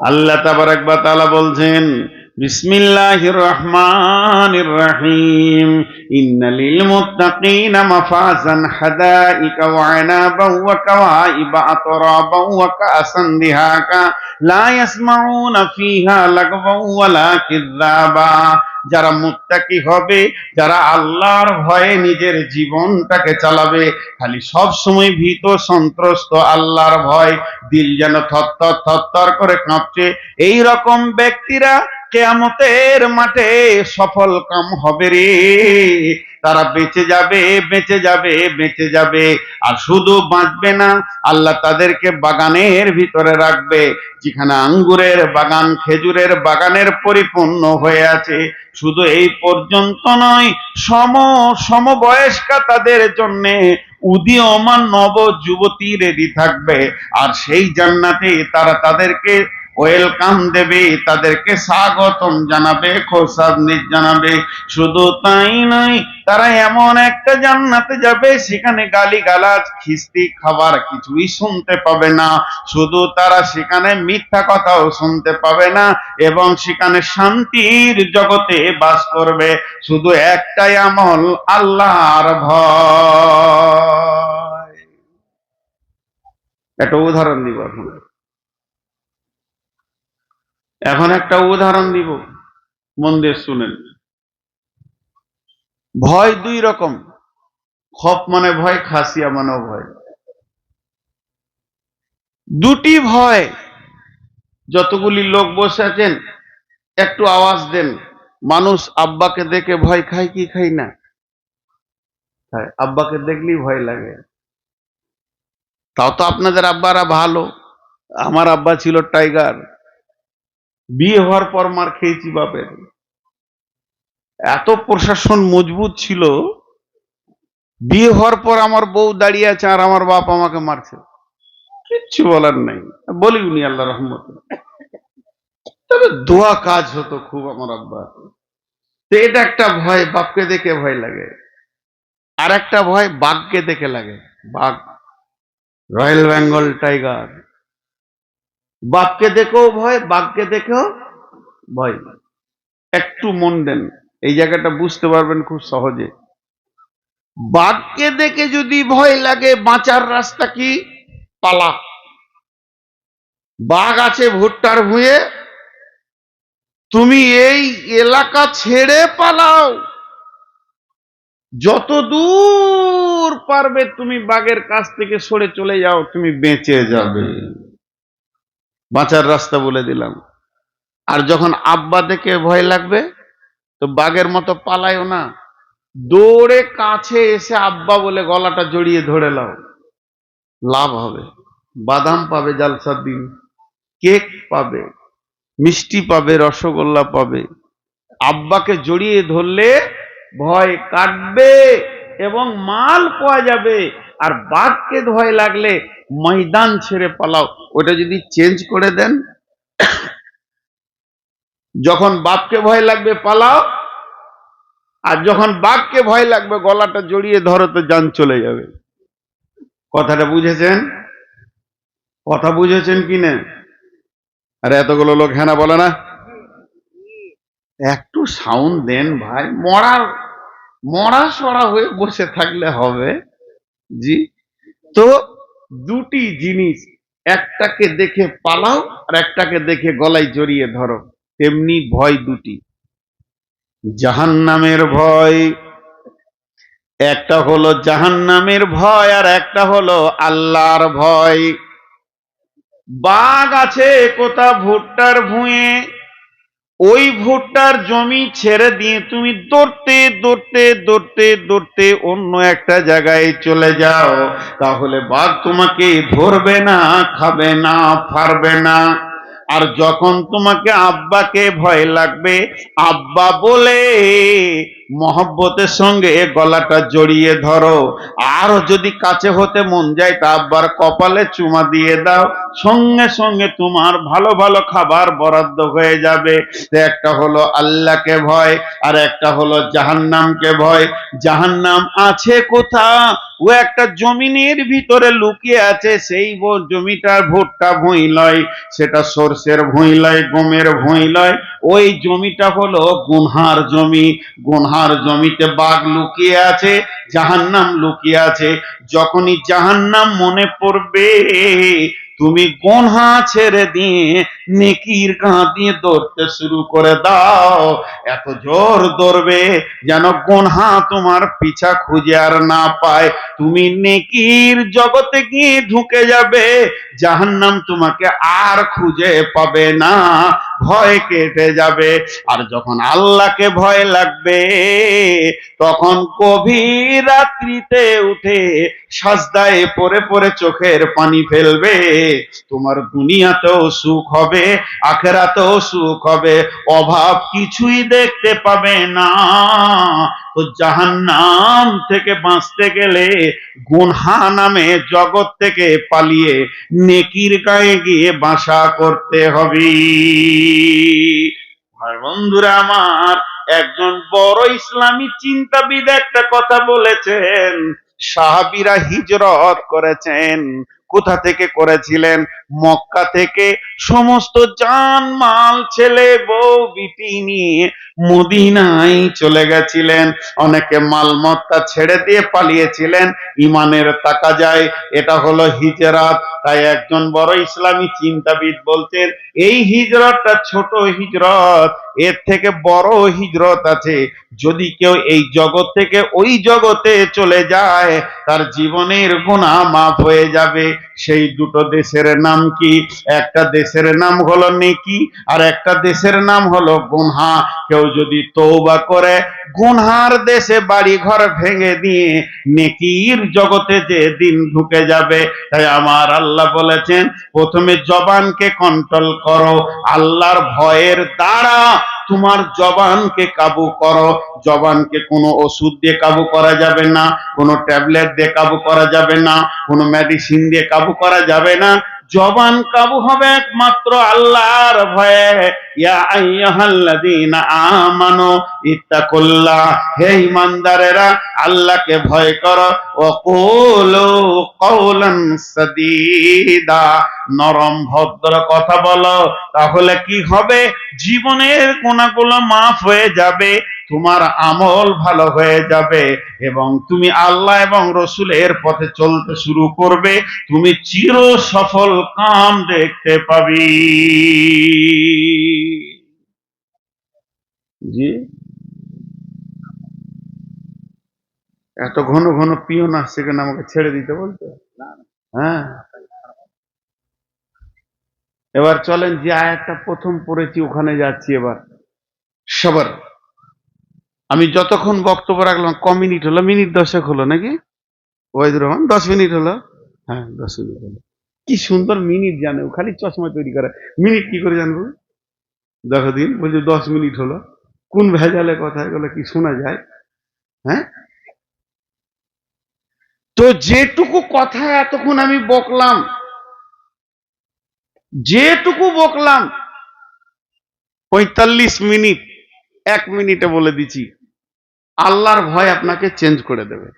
আল্লাহ তাবারাক ওয়া তাআলা বলছেন, বিসমিল্লাহির রহমানির রহিম। ইন্নাল লিল মুত্তাকিনা মাফাজান হাদাইকা ওয়া আনাবা ওয়া কাওয়াইবা আতরাবা ওয়া কাসান দিহাকা। লা ইয়াসমাউনা ফিহা যারা মুত্তাকি হবে, যারা আল্লাহর ভয়ে নিজের জীবনটাকে চালাবে, খালি সব সময় ভীত, সন্ত্রস্ত, আল্লাহর ভয়, দিল যেন থরথর থরথর করে কাঁপছে। এই রকম ব্যক্তিরা কেয়ামতের মাঠে সফল কাম হবে রে। তারা বেঁচে যাবে বেঁচে যাবে বেঁচে যাবে। আর শুধু বাঁচবে না, আল্লাহ তাদেরকে বাগানের ভিতরে রাখবে। যেখানে আঙ্গুরের বাগান, খেজুরের বাগানের পরিপূর্ণ হয়ে আছে। শুধু এই পর্যন্ত নয়, সম, সমবয়স্কা তাদের জন্য উদীয়মান নব যুবতী রেডি থাকবে। আর সেই জান্নাতে তারা তাদেরকে ওয়েলকাম দেবে, তাদেরকে স্বাগতম জানাবে, খোসাদ জানাবে। শুধু তাই নয়, তারা এমন একটা জান্নাতে যাবে, সেখানে গালি গালাজ খিস্তি খাবার কিছুই শুনতে পাবে না। শুধু তারা সেখানে মিথ্যা কথাও শুনতে পাবে না, এবং সেখানে শান্তির জগতে বাস করবে। শুধু একটাই আমল, আল্লাহর ভয়। একটা উদাহরণ দিব এখন এখন একটা উদাহরণ দিব। মন দিয়ে শুনেন। ভয় দুই রকম। খপ মানে ভয়, খাসিয়া মানেও ভয়। দুটি ভয়। যতগুলি লোক বসে আছেন, একটু আওয়াজ দেন। মানুষ আব্বাকে দেখে ভয় খায় কি খাই না। আব্বাকে দেখলেই ভয় লাগে। তাও তো আপনাদের আব্বারা ভালো। আমার আব্বা ছিল টাইগার। বিয়ে হওয়ার পর মার খেয়েছি বাপের। এত প্রশাসন মজবুত ছিল, বিয়ে হওয়ার পর আমার বউ দাঁড়িয়ে আছে আর আমার বাপ আমাকে মারছে। কিচ্ছু বলার নাই। বলি উনি আল্লাহ রহমত। তবে দোয়া কাজ হতো খুব আমার আব্বা। তো এটা একটা ভয়, বাপকে দেখে ভয় লাগে। আর একটা ভয়, বাঘকে দেখে লাগে। বাঘ, রয়্যাল বেঙ্গল টাইগার। বাপকে দেখেও ভয় বাঘকে দেখেও ভয়। একটু মন দেন, এই জায়গাটা বুঝতে পারবেন খুব সহজে। বাঘকে দেখে যদি ভয় লাগে, বাঁচার রাস্তা কি? পালা। বাঘ আছে ভুট্টার ভুঁয়ে, তুমি এই এলাকা ছেড়ে পালাও। যত দূর পারবে তুমি বাঘের কাছ থেকে সরে চলে যাও, তুমি বেঁচে যাবে। বাঁচার রাস্তা বলে দিলাম। আর যখন আব্বা দেখে ভয় লাগবে, তো বাঘের মতো পালায়ও না। দৌড়ে কাছে এসে আব্বা বলে গলাটা জড়িয়ে ধরে লাও লাভ হবে। বাদাম পাবে জালসার দিন। কেক পাবে। মিষ্টি পাবে, রসগোল্লা পাবে। আব্বাকে জড়িয়ে ধরলে ভয় কাটবে এবং মাল পাওয়া যাবে। আর বাঘকে ভয় লাগলে ময়দান ছেড়ে পালাও। ওটা যদি চেঞ্জ করে দেন, যখন বাপকে ভয় লাগবে পালাও, আর যখন বাঘকে ভয় লাগবে গলাটা জড়িয়ে ধরো তো যান চলে যাবে। কথাটা বুঝেছেন? কথা বুঝেছেন কি না? আরে এতগুলো লোক হ্যাঁ না বলে না? একটু সাউন্ড দেন ভাই মরার মরা সরা হয়ে বসে থাকলে হবে। জি? তো দুটি জিনিস, একটাকে দেখে পালাও আর একটাকে দেখে গলায় জড়িয়ে ধরো। তেমনি ভয় দুটি। জাহান্নামের ভয়, একটা হলো জাহান্নামের ভয় আর একটা হলো আল্লাহর ভয়। বাঘ আছে কোথা ভুট্টার ভুঁয়ে ওই ভুট্টার জমি ছেড়ে দিয়ে তুমি দৌড়তে দৌড়তে দৌড়তে দৌড়তে অন্য একটা জায়গায় চলে যাও। তাহলে বাঘ তোমাকে ধরবে না, খাবে না, পারবে না। আর যখন তোমাকে আব্বাকে ভয় লাগবে, আব্বা বলে, মহব্বতের সঙ্গে গলাটা জড়িয়ে ধরো। আরও যদি কাছে হতে মন যায় তা আব্বার কপালে চুমা দিয়ে দাও। সঙ্গে সঙ্গে তোমার ভালো ভালো খাবার বরাদ্দ হয়ে যাবে। একটা হলো আল্লাহকে ভয়, আর একটা হলো জাহান্নামকে ভয়। জাহান্নাম আছে কোথা? ও একটা জমিনের ভিতরে লুকিয়ে আছে, সেই জমিটার ভুট্টা ভুঁই লয় সেটা সর্ষের ভুঁই লয় গমের ভুঁই লয় ওই জমিটা হলো গুনহার জমি। গুনহার জমিতে বাঘ লুকিয়ে আছে, জাহান্নাম লুকিয়ে আছে। যখনই জাহান্নাম মনে পড়বে তুমি গোনা ছেড়ে দিয়ে নেকির কাঁ দিয়ে দৌড়তে শুরু করে দাও। এত জোর দৌড়বে যেন গোনহা তোমার পিছা খুঁজে আর না পায়। তুমি নেকির জগতে গিয়ে ঢুকে যাবে। জাহান্নাম তোমাকে আর খুঁজে পাবে না। ভয় কেটে যাবে। আর যখন আল্লাহকে ভয় লাগবে, তখন গভীর রাত্রিতে উঠে সাজদায় পরে পরে চোখের পানি ফেলবে। তোমার দুনিয়াতেও সুখ হবে, আখেরাতেও সুখ হবে। অভাব কিছুই দেখতে পাবে না। তো জাহান্নাম থেকে বাঁচতে গেলে গুনহা নামে জগৎ থেকে পালিয়ে নেকির গায়ে গিয়ে বাসা করতে হবে। আর বন্ধুরা আমার, একজন বড় ইসলামী চিন্তাবিদ একটা কথা বলেছেন। সাহাবিরা হিজরত করেছেন। কোথা থেকে করেছিলেন? মক্কা থেকে সমস্ত জান মাল ছেলে বউ বিটি নিয়ে মদিনায় চলে গেছিলেন। অনেকে মালমত্তা ছেড়ে দিয়ে পালিয়েছিলেন। ইমানের তাকা যায় এটা হলো হিজরাত। তাই একজন বড় ইসলামী চিন্তাবিদ বলছেন, এই হিজরতটা ছোট হিজরত, এর থেকে বড় হিজরত আছে। যদি কেউ এই জগৎ থেকে ওই জগতে চলে যায়, তার জীবনের গুণা মাফ হয়ে যাবে। সেই দুটো দেশের নাম কি? একটা দেশের নাম হলো নেকি আর একটা দেশের নাম হলো গুনহা। কেউ যদি তৌবা করে, গুনহার দেশে বাড়ি ঘর ভেঙে দিয়ে নেকির জগতে যে দিন ঢুকে যাবে, তাই আমার আল্লাহ বলেছেন, প্রথমে জবানকে কন্ট্রোল করো, আল্লাহর ভয়ের দ্বারা তোমার জবানকে কাবু করো। জবানকে কোনো ওষুধ দিয়ে কাবু করা যাবে না, কোনো ট্যাবলেট দিয়ে কাবু করা যাবে না, কোনো মেডিসিন দিয়ে কাবু করা যাবে না। জবান কাবু হবে একমাত্র আল্লাহর ভয়ে। ইয়া আমানু ইত্তাকুল্লাহ। হে আল্লাহকে ভয় করো। ও কুলু কওলান সাদীদা। নরম ভদ্র কথা বলো, তাহলে কি হবে? জীবনের গুণাগুলো মাফ হয়ে যাবে। তোমার আমল ভালো হয়ে যাবে এবং তুমি আল্লাহ এবং রসুলের পথে চলতে শুরু করবে তুমি চির সফল কাম দেখতে পাবি। জি? এত ঘন ঘন পিয়ন আসছে কেন আমাকে ছেড়ে দিতে বলতে? হ্যাঁ। এবার চলেন যে আয়াতটা প্রথম পড়েছি ওখানে যাচ্ছি এবার। সবার আমি যতক্ষণ বক্তব্য রাখলাম, ক মিনিট হলো? মিনিট দশেক হলো নাকি? ওয়াইদুর রহমান, দশ মিনিট হলো? হ্যাঁ দশ মিনিট হলো। কি সুন্দর মিনিট জানে ও, খালি চশমা তৈরি করে। মিনিট কি করে জানব? দেখো দিন, বলছে দশ মিনিট হলো। কোন ভেজালে কথা, এগুলো কি শোনা যায়? হ্যাঁ? তো যেটুকু কথা এতক্ষণ আমি বকলাম, যেটুকু বকলাম, পঁয়তাল্লিশ মিনিট, এক মিনিটে বলে দিচ্ছি। আল্লাহর ভয় আপনাকে চেঞ্জ করে দেবে।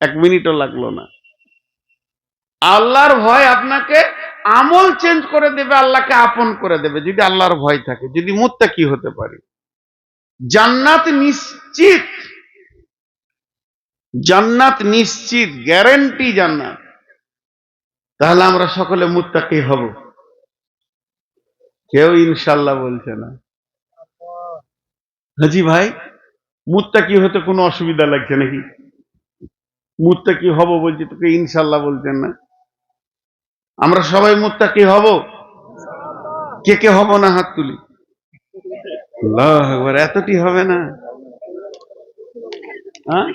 এক মিনিটও লাগল না। আল্লাহর ভয় আপনাকে আমল চেঞ্জ করে দেবে, আল্লাহকে আপন করে দেবে, যদি আল্লাহর ভয় থাকে। যদি মুত্তা কি হতে পারে? জান্নাত নিশ্চিত। জান্নাত নিশ্চিত গ্যারেন্টি জান্নাত। তাহলে আমরা সকলে মুত্তাকি হব? কেউ ইনশাল্লাহ বলছে না। হাজি ভাই মুত্তাকি হতে কোনো অসুবিধা লাগছে নাকি? মুত্তাকি হব বলছি, তোকে ইনশাল্লাহ বলছেন না। আমরা সবাই মুত্তাকি হব? কে কে হব না হাত তুলি? এতটি হবে না। হ্যাঁ?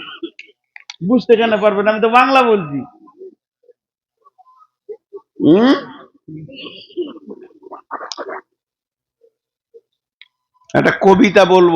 বুঝতে কেন পারবেন? আমি তো বাংলা বলছি। একটা কবিতা বলব।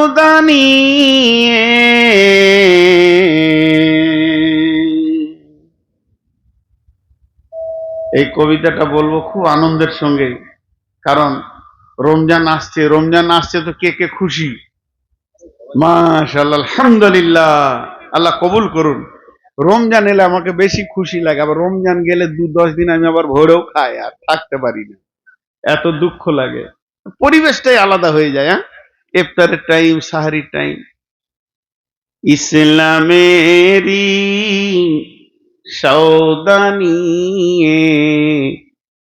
সৌদানি এই কবিতাটা বলব খুব আনন্দের সঙ্গে, কারণ রমজান আসছে রমজান আসছে তো কে কে খুশি? মাশাল্লাহ আলহামদুলিল্লাহ, আল্লাহ কবুল করুন। রমজান এলে আমাকে বেশি খুশি লাগে, আবার রমজান গেলে দু দশ দিন আমি আবার ভোরেও খাই, আর থাকতে পারি না। এত দুঃখ লাগে। পরিবেশটাই আলাদা হয়ে যায় হ্যাঁ? ইফতারের টাইম সাহারির টাইম ইসলামেরি সৌদানিয়ে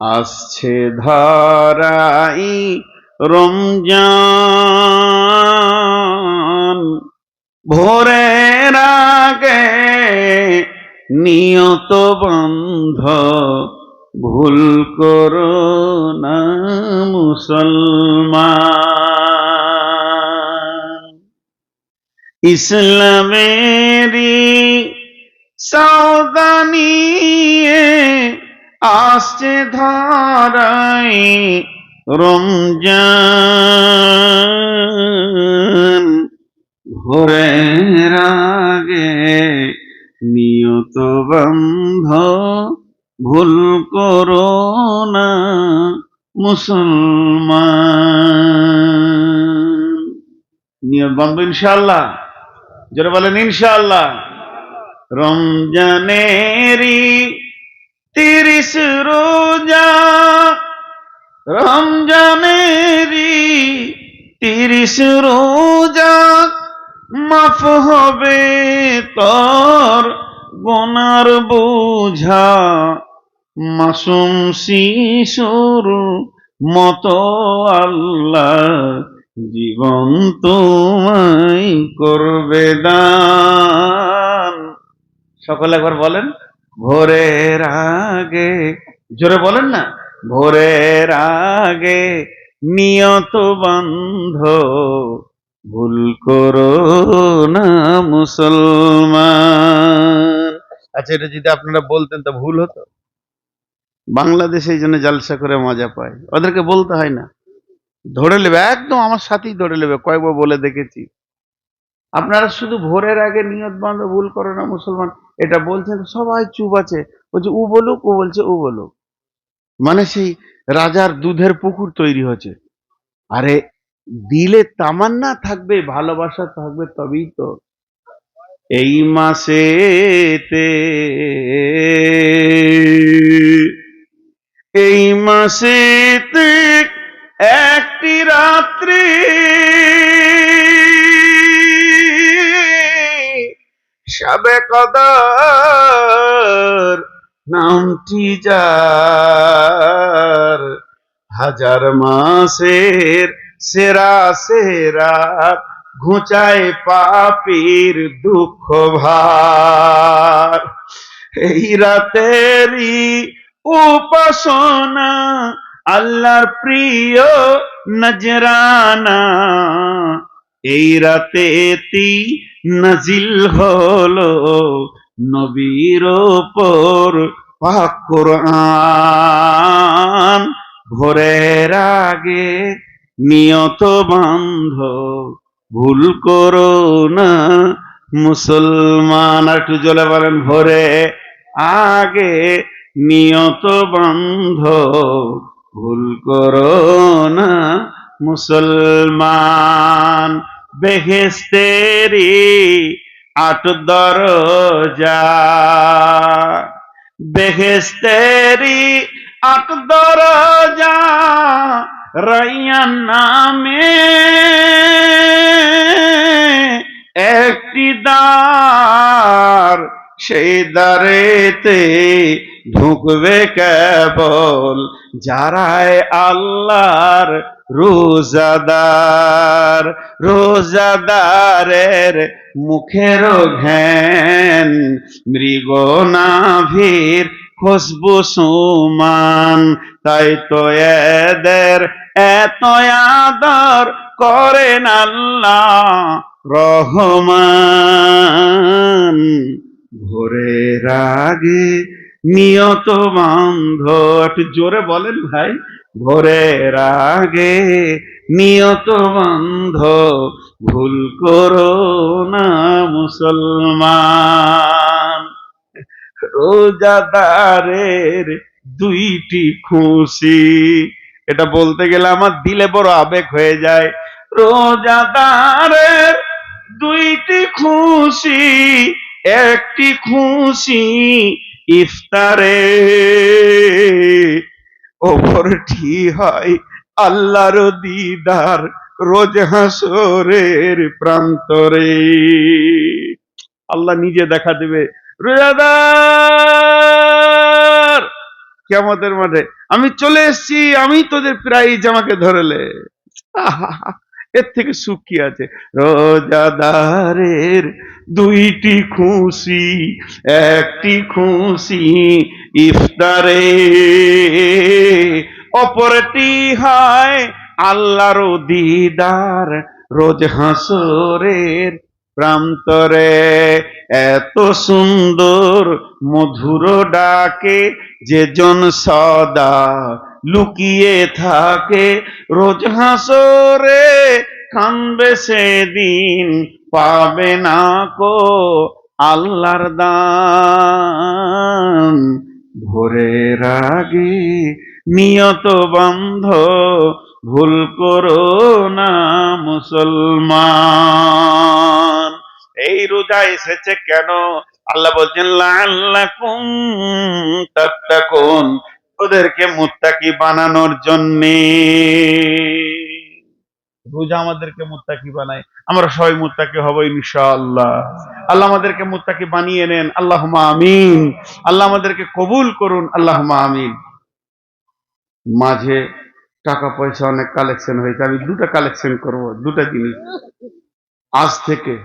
আসছে ধারাই রমজান। ভোরের আগে নিয়ত বন্ধ, ভুল করো না মুসলমান। ইসলামেরি সাউদানিয়ে আসছে ধারাই রমজান। ভোরের আগে নিয়ত বন্ধ, ভুল করো না মুসলমান। নিয়ত বন্ধ ইনশাল্লাহ যারা বলেন ইনশাল্লাহ রমজানেরি তিরিশ রোজা রমজানেরি তিরিশ রোজা মাফ হবে তোর গোনার বোঝা। মাসুম শিশুর মতো আল্লাহ জীবন তোমায় করবে সকলে একবার বলেন, ভোরের আগে, জোরে বলেন না, ভোরের আগে নিয়ত বন্ধ, ভুল করো না মুসলমান। আচ্ছা এটা যদি আপনারা বলতেন, তো ভুল হতো? বাংলাদেশে এই জন্য জালসা করে মজা পায়। ওদেরকে বলতে হয় না। ধরে নেবে, একদম আমার সাথেই ধরে নেবে, কয়েকবার বলে দেখেছি। আপনারা শুধু ভোরের আগে নিয়ত বন্ধ ভুল করে না, মুসলমান। এটা বলছেন সবাই চুপ আছে। বলছে, উ বলুক, ও বলছে ও বলুক। মানে সেই রাজার দুধের পুকুর তৈরি হচ্ছে আরে, দিলে তামান্না থাকবে, ভালোবাসা থাকবে, তবেই তো। এই মাসেতে এই মাসেতে একটি রাত্রি সবে কদর নামটি যার হাজার মাসের সেরা সেরা ঘুচায় পাপির দুঃখ ভার। এই রাতেরই উপাসনা আল্লাহর প্রিয় নজরানা। এই রাতেতি নাজিল হলো নবীর ওপর। পাক ভোরের আগে নিয়ত বান্ধ। ভুল করো না মুসলমান। আর একটু জলে বলেন, ভোরে আগে নিয়ত বন্ধ। ভুল করো না, মুসলমান। বেহেস্তেরি আট দরজা। বেহেস্তেরি আট দরজা রাইয়ান নামে। একটি দ্বার সেই দ্বারেতে ঢুকবে কেবল যারায় আল্লাহর রোজাদার, রোজাদারের মুখের ঘ্যান, মৃগ নাভির খুশবু সুমান। তাই তো এদের এত আদর করেন আল্লাহ রহমান। ভোরের আগে নিয়ত বন্ধ। একটু জোরে বলেন ভাই ভোরের আগে নিয়ত বন্ধ, ভুল করো না মুসলমান। রোজাদারের দুইটি খুশি। এটা বলতে গেলে আমার দিলে বড় আবেগ হয়ে যায়। রোজাদারের দুইটি খুশি, একটি খুশি ইফতারে অপরটি হয় আল্লাহর দিদার রোজ হাসরের প্রান্তরে। আল্লাহ নিজে দেখা দেবে, রোজাদার! কেমতের মাঠে, আমি চলে এসেছি, আমি তোদের প্রাইজ আমাকে ধরলে। এর থেকে সুখ কি আছে? রোজাদারের দুইটি খুশি, একটি খুশি ইফতারে। অপরটি হয় আল্লাহর দিদার রোজ হাসরের প্রান্তরে। এত সুন্দর মধুর ডাকে যে জন সদা লুকিয়ে থাকে। রোজ হাসরে কানবে সেদিন, পাবে না কো আল্লাহর দান। ভোরের আগে নিয়ত বন্ধ, ভুল করো না মুসলমান। এই রোজা এসেছে কেন? আল্লাহ বলছেন লাল্লাকুম তাত্তাকুন। ওদেরকে মুত্তাকি বানানোর জন্যে। রোজা আমাদেরকে মুত্তাকি বানায়। আমরা সবাই মুত্তাকি হব ইনশাআল্লাহ। আল্লাহ আমাদেরকে মুত্তাকি বানিয়ে নেন। আল্লাহ আমিন। আল্লাহ আমাদেরকে কবুল করুন। আল্লাহ আমিন। মাঝে টাকা পয়সা অনেক কালেকশন হয়েছে। আমি দুটা কালেকশন করব, দুটা জিনিস। আজ থেকে,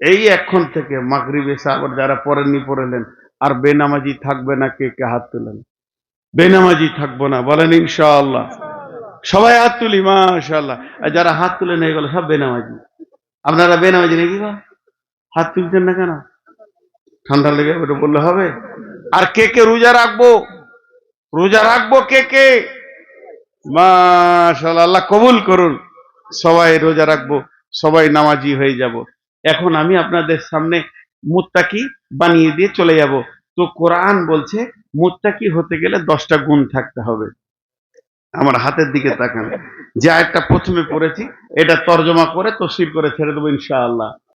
এই এখন থেকে, মাগরিব আবার যারা পড়েননি পড়েলেন আর বেনামাজি থাকবে না, কে কে হাত তুলেন? বেনামাজি থাকব না, বলেন ইনশাআল্লাহ। সবাই হাত তুলি, মাশাআল্লাহ। আর যারা হাত তুলে নিয়ে গেল সব বেনামাজি। আপনারা বেনামাজি নাকি গো? হাত তুলছেন না কেন? ঠান্ডা লেগে ওটা বললে হবে। আর কে কে রোজা রাখব? রোজা রাখব কে কে? মাশাআল্লাহ, আল্লাহ কবুল করুন। সবাই রোজা রাখব, সবাই নামাজি হয়ে যাব। এখন আমি আপনাদের সামনে মুত্তাকি বানিয়ে দিয়ে চলে যাব। তো কোরআন বলছে মুত্তাকি হতে গেলে দশটা গুণ থাকতে হবে? আমার হাতের দিকে তাকান। যে একটা প্রথমে পড়েছি, এটা তর্জমা করে তসির করে ছেড়ে দেবো ইনশাআল্লাহ।